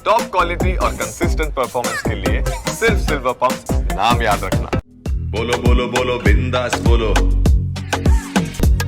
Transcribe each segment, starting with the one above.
Top quality और consistent performance के लिए सिर्फ सिल्वर पंप नाम याद रखना बोलो बोलो बोलो बिंदास बोलो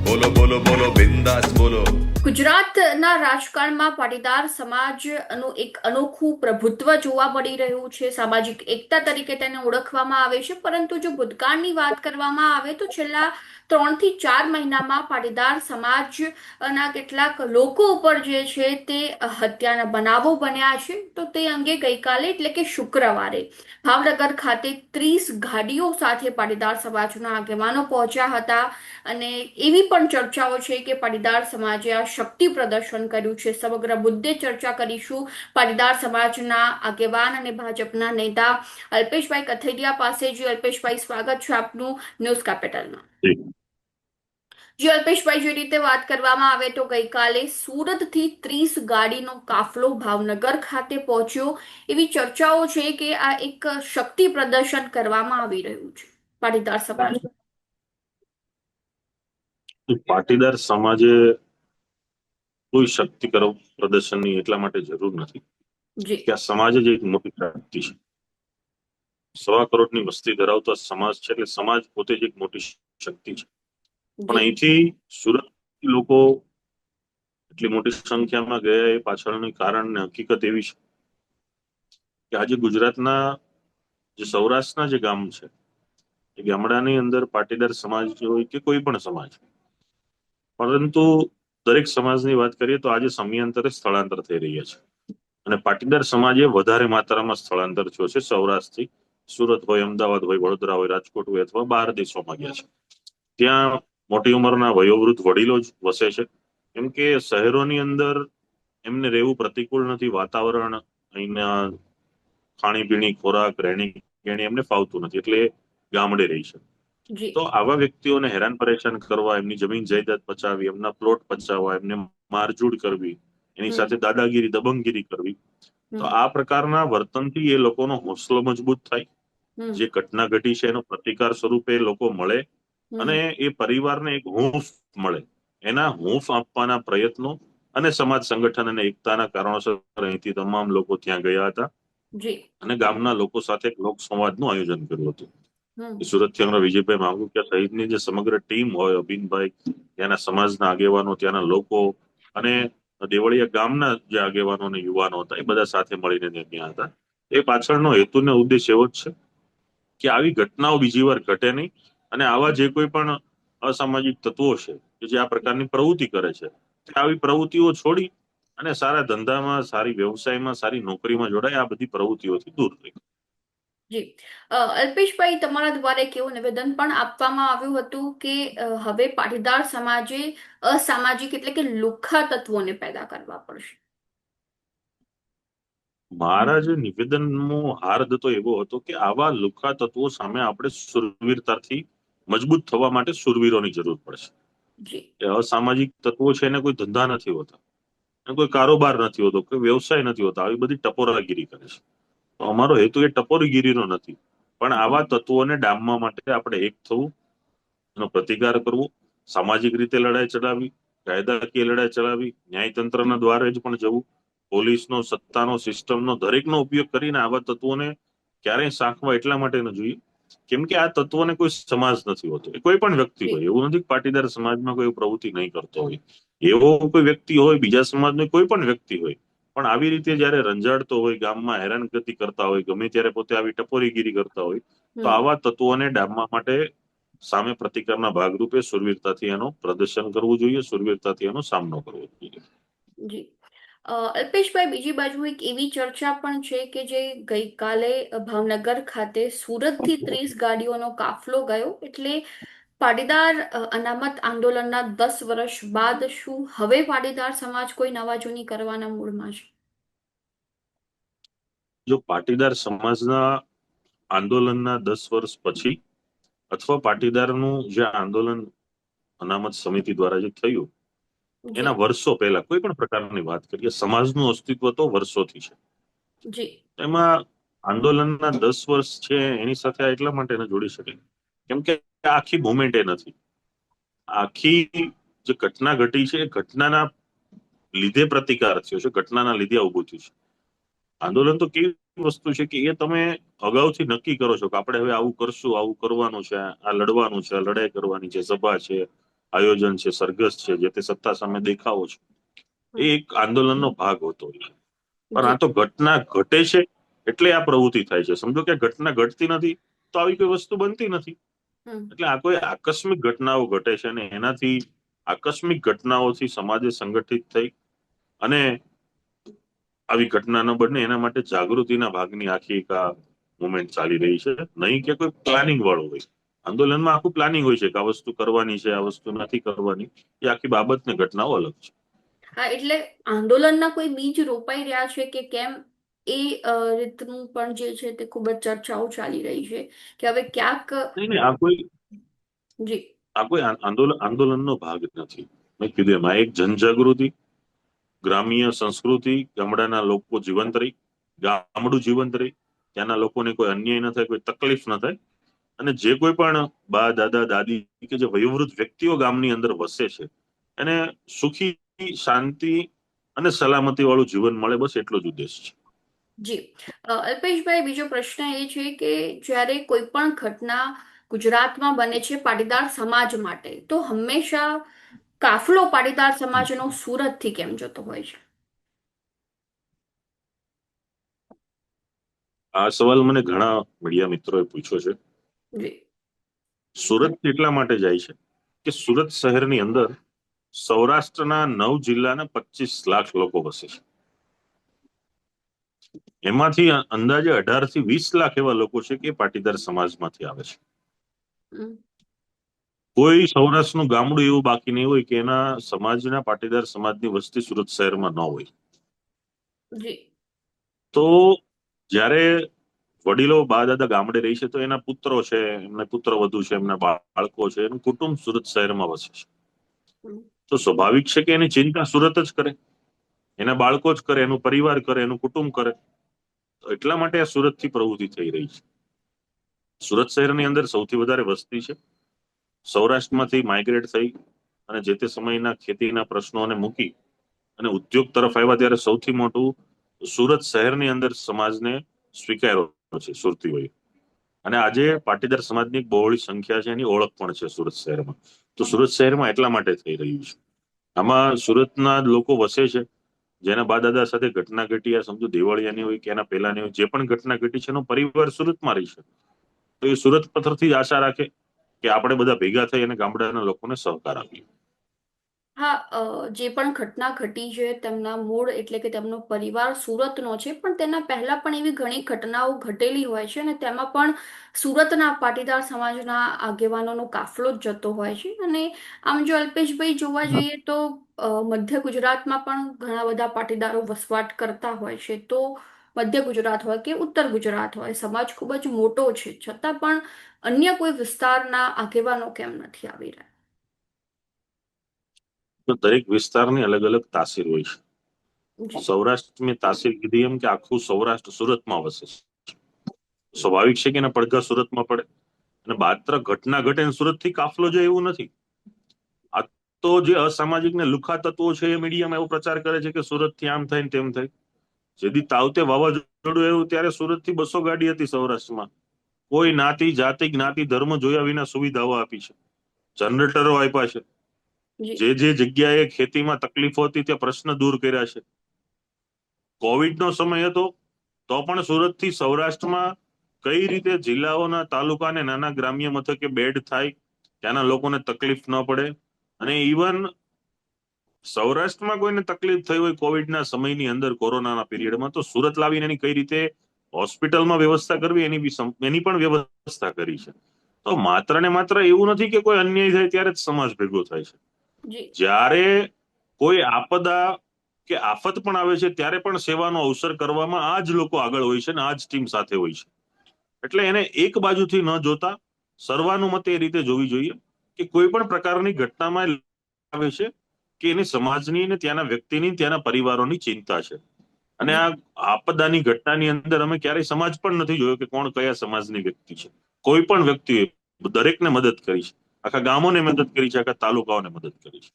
बोलो बोलो बोलो बिंदास बोलो ગુજરાતના રાજકારણમાં પાટીદાર સમાજનું એક અનોખું પ્રભુત્વ જોવા મળી રહ્યું છે. સામાજિક એકતા તરીકે તેને ઓળખવામાં આવે છે. પરંતુ જો ભૂતકાળની વાત કરવામાં આવે તો છેલ્લા ત્રણથી ચાર મહિનામાં પાટીદાર સમાજના કેટલાક લોકો ઉપર જે છે તે હત્યાના બનાવો બન્યા છે. તો તે અંગે ગઈકાલે, એટલે કે શુક્રવારે, ભાવનગર ખાતે ત્રીસ ગાડીઓ સાથે પાટીદાર સમાજના આગેવાનો પહોંચ્યા હતા. અને એવી પણ ચર્ચાઓ છે કે પાટીદાર સમાજે આ શક્તિ પ્રદર્શન કર્યું છે. સમગ્ર મુદ્દે ચર્ચા કરીશું. પાટીદાર સમાજના આગેવાન અને ભાજપના નેતા અલ્પેશભાઈ કથેરિયા પાસે. જે અલ્પેશભાઈ સ્વાગત છે આપનું ન્યૂઝ કેપિટલમાં. જી. અલ્પેશભાઈ જે રીતે વાત કરવામાં આવે તો ગઈકાલે સુરતથી ત્રીસ ગાડીનો કાફલો ભાવનગર ખાતે પહોંચ્યો. એવી ચર્ચાઓ છે કે આ એક શક્તિ પ્રદર્શન કરવામાં આવી રહ્યું છે. પાટીદાર સમાજ. પાટીદાર સમાજે કોઈ શક્તિ કરો પ્રદર્શનની એટલા માટે જરૂર નથી. કે આ સમાજ જ એક મોટી શક્તિ છે. સવા કરોડની વસ્તી ધરાવતો સમાજ છે એટલે સમાજ પોતે જ એક મોટી શક્તિ છે. પણ અહીંથી સુરત લોકો એટલી મોટી સંખ્યામાં ગયા એ પાછળનું કારણ ને હકીકત એવી છે કે આજે ગુજરાતના જે સૌરાષ્ટ્રના જે ગામ છે એ ગામડાની અંદર પાટીદાર સમાજ હોય કે કોઈ પણ સમાજ પરંતુ દરેક સમાજની વાત કરીએ તો આજે સમયાંતરે સ્થળાંતર થઈ રહ્યા છે. અને પાટીદાર સમાજે વધારે માત્રામાં સ્થળાંતર થયો છે. સૌરાષ્ટ્રથી સુરત હોય, અમદાવાદ હોય, વડોદરા હોય, રાજકોટ હોય અથવા બહાર દેશોમાં ગયા છે. ત્યાં મોટી ઉંમરના વયોવૃદ્ધ વડીલો જ વસે છે. કેમ કે શહેરોની અંદર એમને રહેવું પ્રતિકૂળ નથી. વાતાવરણ અહીંના ખાણીપીણી, ખોરાક રહેણી કહેણી એમને ફાવતું નથી. એટલે ગામડે રહી છે. તો આવા વ્યક્તિઓને હેરાન પરેશાન કરવા એમની જમીન જાયદાદ પચાવી એમના પ્લોટ પચાવવા એમને મારઝૂડ કરવી એની સાથે દાદાગીરી દબંગગીરી કરવી તો આ પ્રકારના વર્તનથી એ લોકોનો હોંસલો મજબૂત થાય. જે ઘટના ઘટી છે એનો પ્રતિકાર સ્વરૂપે લોકો મળે અને એ પરિવારને એક હૂંફ મળે. એના હૂંફ આપવાના પ્રયત્નો અને સમાજ સંગઠન અને એકતાના કારણોસર અહીંથી તમામ લોકો ત્યાં ગયા હતા. અને ગામના લોકો સાથે એક લોક સંવાદનું આયોજન કર્યું હતું. સુરતથી અમારા વિજયભાઈ કે સહિતની જે સમગ્ર ટીમ હોય, અભિનભાઈ, ત્યાંના સમાજના આગેવાનો, ત્યાંના લોકો અને દેવળિયા ગામના જે આગેવાનો અને યુવાનો હતા, એ બધા સાથે મળીને ત્યાં હતા. એ પાછળનો હેતુ ને ઉદ્દેશ એવો જ છે કે આવી ઘટનાઓ બીજી વાર ઘટે નહીં અને આવા જે કોઈ પણ અસામાજિક તત્વો છે કે જે આ પ્રકારની પ્રવૃત્તિ કરે છે આવી પ્રવૃત્તિઓ છોડી અને સારા ધંધામાં, સારી વ્યવસાયમાં, સારી નોકરીમાં જોડાય, આ બધી પ્રવૃત્તિઓથી દૂર રહે. જી. અ, અલ્પેશભાઈ તમારા દ્વારા એક એવું નિવેદન પણ આપવામાં આવ્યું હતું કે અ, હવે પાટીદાર સમાજે અસામાજિક એટલે કે લુખ્ખા તત્વોને પેદા કરવા પડશે. મારા જે નિવેદનનો હાર્દ તો એવો હતો કે આવા લુખા તત્વો સામે આપણે સુરવીરતાથી મજબૂત થવા માટે સુરવીરોની જરૂર પડશે. જી. એ અસામાજિક તત્વો છે એને કોઈ ધંધા નથી હોતા. એને કોઈ કારોબાર નથી હોતો કોઈ વ્યવસાય નથી હોતા. આવી બધી ટપોરાગીરી કરે છે. અમારો હેતુ એ ટપોરીગીરીનો નથી. પણ આવા તત્વોને ડામવા માટે આપણે એક થવું, એનો પ્રતિકાર કરવો, સામાજિક રીતે લડાઈ ચલાવી કાયદાકીય લડાઈ ચલાવી ન્યાયતંત્રના દ્વારે જ પણ જવું, પોલીસનો, સત્તાનો, સિસ્ટમનો દરેકનો ઉપયોગ કરીને આવા તત્વોને ક્યારેય સાંખવા એટલા માટે ન જોઈએ. કેમ કે આ તત્વોને કોઈ સમાજ નથી હોતો. એ કોઈ પણ વ્યક્તિ હોય. એવું નથી પાટીદાર સમાજમાં કોઈ પ્રવૃત્તિ નહીં કરતો હોય. એવો કોઈ વ્યક્તિ હોય, બીજા સમાજનો કોઈ પણ વ્યક્તિ હોય પણ આવી રીતે જયારે રંજાડતો હોય ગામમાં હેરાનગતિ કરતા હોય ગમે ત્યારે પોતે આવી ટપોરીગીરી કરતા હોય તો આવા તત્વોને ડામવા માટે સામે પ્રતિકારના ભાગરૂપે સુરવીરતાથી એનો પ્રદર્શન કરવું જોઈએ સુરવીરતાથી એનો સામનો કરવો જોઈએ. અલ્પેશભાઈ બીજી બાજુ એક એવી ચર્ચા પણ છે કે જે ગઈકાલે ભાવનગર ખાતે સુરતથી ત્રીસ ગાડીઓનો કાફલો ગયો એટલે પાટીદાર અનામત આંદોલનના દસ વર્ષ બાદ શું હવે પાટીદાર સમાજ કોઈ નવા જૂની કરવાના મૂળમાં છે? જો પાટીદાર સમાજના આંદોલનના દસ વર્ષ પછી અથવા પાટીદારનું જે આંદોલન અનામત સમિતિ દ્વારા જે થયું એના વર્ષો પહેલા કોઈ પણ પ્રકારની વાત કરીએ સમાજનું અસ્તિત્વ તો વર્ષોથી છે. એમાં આંદોલનના દસ વર્ષ છે એની સાથે એટલા માટે જોડી શકે કેમ કે આખી મુમેન્ટ એ નથી. આખી જે ઘટના ઘટી છે, એ ઘટનાના લીધે પ્રતિકાર થયો છે, ઘટનાના લીધે ઉભું થયું છે. આંદોલન તો કેવી વસ્તુ છે કે એ તમે અગાઉથી નક્કી કરો છો કે આપણે હવે આવું કરશું, આવું કરવાનું છે, આ લડવાનું છે લડાઈ કરવાની છે, સભા છે, આયોજન છે, સરઘસ છે, જે તે સત્તા સામે દેખાવો છે. એ એક આંદોલનનો ભાગ હોતો પણ આ તો ઘટના ઘટે છે એટલે આ પ્રવૃત્તિ થાય છે. સમજો કે ઘટના ઘટતી નથી, તો આવી કોઈ વસ્તુ બનતી નથી. એટલે આ કોઈ આકસ્મિક ઘટનાઓ ઘટે છે અને એનાથી આકસ્મિક ઘટનાઓથી સમાજે સંગઠિત થઈ અને આવી ઘટના ન બને એના માટે જાગૃતિના ભાગની આખી એક આ મુમેન્ટ ચાલી રહી છે. નહીં કે કોઈ પ્લાનિંગ વાળું હોય. આંદોલનમાં આખું પ્લાનિંગ હોય છે કે આ વસ્તુ કરવાની છે આ વસ્તુ નથી કરવાની. એ આખી બાબત ને ઘટનાઓ અલગ છે. હા એટલે આંદોલનના કોઈ બીજ રોપાઈ રહ્યા છે કે કેમ? એ રીતનું પણ જે છે તે ખૂબ જ ચર્ચાઓ ચાલી રહી છે કે હવે ક્યાંક નહીં નહીં આ કોઈ જી. આ કોઈ આંદોલન આંદોલનનો ભાગ નથી. મેં કીધું એમાં એક જનજાગૃતિ ગ્રામ્ય સંસ્કૃતિ ગામડાના લોકો જીવંત રહી ગામડું જીવંત રહી ત્યાંના લોકોને કોઈ અન્યાય ન થાય કોઈ તકલીફ ન થાય અને જે કોઈ પણ બા દાદા દાદી કે જે વયોવૃદ્ધ વ્યક્તિઓ ગામની અંદર વસે છે એને સુખી શાંતિ અને સલામતી વાળું જીવન મળે બસ એટલો જ ઉદ્દેશ છે. જી. અ, અલ્પેશભાઈ બીજો પ્રશ્ન એ છે કે જ્યારે કોઈ પણ ઘટના ગુજરાતમાં બને છે પાટીદાર સમાજ માટે તો હંમેશા કાફલો પાટીદાર સમાજનો સુરતથી કેમ જતો હોય છે? આ સવાલ મને ઘણા મીડિયા મિત્રોએ પૂછ્યો છે. જી. સુરત એટલા માટે જાય છે કે સુરત શહેરની અંદર સૌરાષ્ટ્રના નવ જિલ્લાના પચીસ લાખ લોકો વસે છે. એમાંથી અંદાજે અઢારથી વીસ લાખ એવા લોકો છે કે પાટીદાર સમાજમાંથી આવે છે. કોઈ સૌરાષ્ટ્રનું ગામડું એવું બાકી નહીં હોય કે એના સમાજના પાટીદાર સમાજની વસ્તી સુરત શહેરમાં ન હોય. તો જ્યારે વડીલો બા દાદા ગામડે રહી છે તો એના પુત્રો છે એમના પુત્ર વધુ છે એમના બાળકો છે એનું કુટુંબ સુરત શહેરમાં વસે છે. તો સ્વાભાવિક છે કે એની ચિંતા સુરત જ કરે. એના બાળકો જ કરે, એનું પરિવાર કરે, એનું કુટુંબ કરે. તો એટલા માટે આ સુરતથી પ્રવૃત્તિ થઈ રહી છે. સુરત શહેરની અંદર સૌથી વધારે વસ્તી છે. સૌરાષ્ટ્રમાંથી માઇગ્રેટ થઈ અને જે તે સમયના ખેતીના પ્રશ્નોને મૂકી અને ઉદ્યોગ તરફ આવ્યા ત્યારે સૌથી મોટું સુરત શહેરની અંદર સમાજને સ્વીકાર્યો છે સુરતીઓએ અને આજે પાટીદાર સમાજની એક બહોળી સંખ્યા છે, એની ઓળખ પણ છે સુરત શહેરમાં. તો સુરત શહેરમાં એટલા માટે થઈ રહ્યું છે. આમાં સુરતના લોકો વસે છે. જેના બા દાદા સાથે ઘટના ઘટી, આ સમજો દેવાળિયાની હોય કે એના પહેલાની હોય, જે પણ ઘટના ઘટી છે એનો પરિવાર સુરતમાં રહી છે તો એ સુરત પથ્થરથી જ આશા રાખે કે આપણે બધા ભેગા થઈ અને ગામડાના લોકોને સહકાર આપીએ. હા અ, જે પણ ઘટના ઘટી છે તેમના મૂળ એટલે કે તેમનો પરિવાર સુરતનો છે પણ તેના પહેલા પણ એવી ઘણી ઘટનાઓ ઘટેલી હોય છે અને તેમાં પણ સુરતના પાટીદાર સમાજના આગેવાનોનો કાફલો જ જતો હોય છે. અને આમ જો અલ્પેશભાઈ જોવા જઈએ તો અ, મધ્ય ગુજરાતમાં પણ ઘણા બધા પાટીદારો વસવાટ કરતા હોય છે. તો મધ્ય ગુજરાત હોય કે ઉત્તર ગુજરાત હોય સમાજ ખૂબ જ મોટો છે. છતાં પણ અન્ય કોઈ વિસ્તારના આગેવાનો કેમ નથી આવી રહ્યા? તો દરેક વિસ્તારની અલગ અલગ તાસીર હોય છે. સૌરાષ્ટ્ર મેં તાસીર કીધી એમ કે આખું સૌરાષ્ટ્ર સુરતમાં વસે છે. સ્વાભાવિક છે કે એના પડઘા સુરતમાં પડે? અને માત્ર ઘટના ઘટે સુરતથી કાફલો જાય એવું નથી. આ તો જે અસામાજિક ને લુખા તત્વો છે એ મીડિયામાં એવો પ્રચાર કરે છે કે સુરતથી આમ થાય ને તેમ થાય. જેથી તાવતે વાવાઝોડું એવું ત્યારે સુરતથી બસો ગાડી હતી સૌરાષ્ટ્રમાં. કોઈ નાતી જાતિ જ્ઞાતિ ધર્મ જોયા વિના સુવિધાઓ આપી છે. જનરેટરો આપ્યા છે. જી. જે જગ્યાએ ખેતીમાં તકલીફો હતી ત્યાં પ્રશ્ન દૂર કર્યા છે. કોવિડનો સમય હતો, તો પણ સુરતથી સૌરાષ્ટ્રમાં કઈ રીતે જિલ્લાઓના તાલુકા અને નાના ગ્રામ્ય મથકે બેડ થાય, ત્યાંના લોકોને તકલીફ ન પડે અને ઇવન સૌરાષ્ટ્રમાં કોઈને તકલીફ થઈ હોય કોવિડના સમયની અંદર કોરોનાના પીરિયડમાં, તો સુરત લાવીને એની કઈ રીતે હોસ્પિટલમાં વ્યવસ્થા કરવી એની બી એની પણ વ્યવસ્થા કરી છે. તો માત્ર ને માત્ર એવું નથી કે કોઈ અન્યાય થાય, ત્યારે જ સમાજ ભેગો થાય છે. જ્યારે કોઈ આપદા કે આફત પણ આવે છે, ત્યારે પણ સેવાનો અવસર કરવામાં આ જ લોકો આગળ હોય છે ને આ જ ટીમ સાથે હોય છે. એટલે એને એક બાજુથી ન જોતા, સર્વાનુમતે એ રીતે જોવી જોઈએ કે કોઈ પણ પ્રકારની ઘટનામાં આવે છે કે એની સમાજની ને ત્યાંના વ્યક્તિની ત્યાંના પરિવારોની ચિંતા છે. અને આ આપદાની ઘટનાની અંદર અમે ક્યારેય સમાજ પણ નથી જોયો કે કોણ કયા સમાજની વ્યક્તિ છે. કોઈ પણ વ્યક્તિએ દરેકને મદદ કરી છે. આખા ગામોને મદદ કરી છે આખા તાલુકાઓને મદદ કરી છે.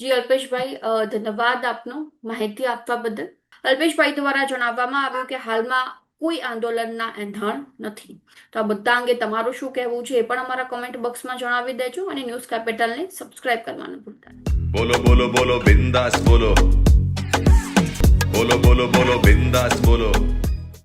જી અલ્પેશભાઈ ધન્યવાદ આપનો માહિતી આપવા બદલ. અલ્પેશભાઈ દ્વારા જણાવવામાં આવ્યું કે હાલમાં કોઈ આંદોલનના એંધાણ નથી. તો આ બધા અંગે તમારું શું કહેવું છે એ પણ અમારા કોમેન્ટ બોક્સમાં જણાવી દેજો અને ન્યૂઝ કેપિટલને સબસ્ક્રાઇબ કરવાનું ભૂલતા બોલો બોલો બોલો બિંદાસ બોલો. બોલો બોલો બોલો બિંદાસ બોલો.